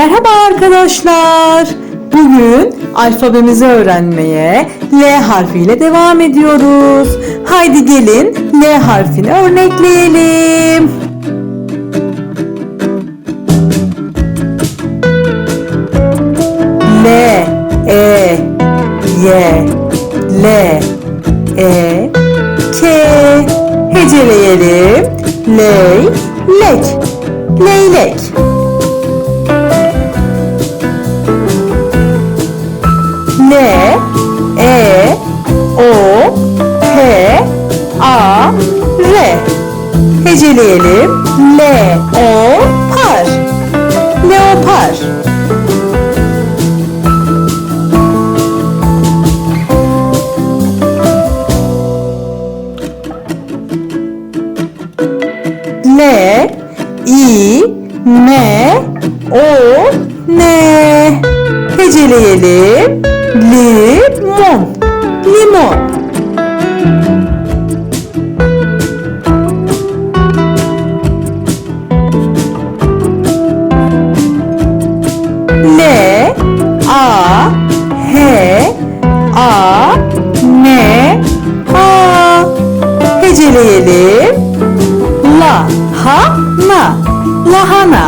Merhaba arkadaşlar. Bugün alfabemizi öğrenmeye L harfiyle devam ediyoruz. Haydi gelin L harfini örnekleyelim. L, E, Y, L, E, K. Heceleyelim. Ley, lek, leylek. Heceleyelim. L, O, par. Leopar. L, I, M, O, N. Heceleyelim. Limon. Limon. ফিরে এলে লা হা না। লাহানা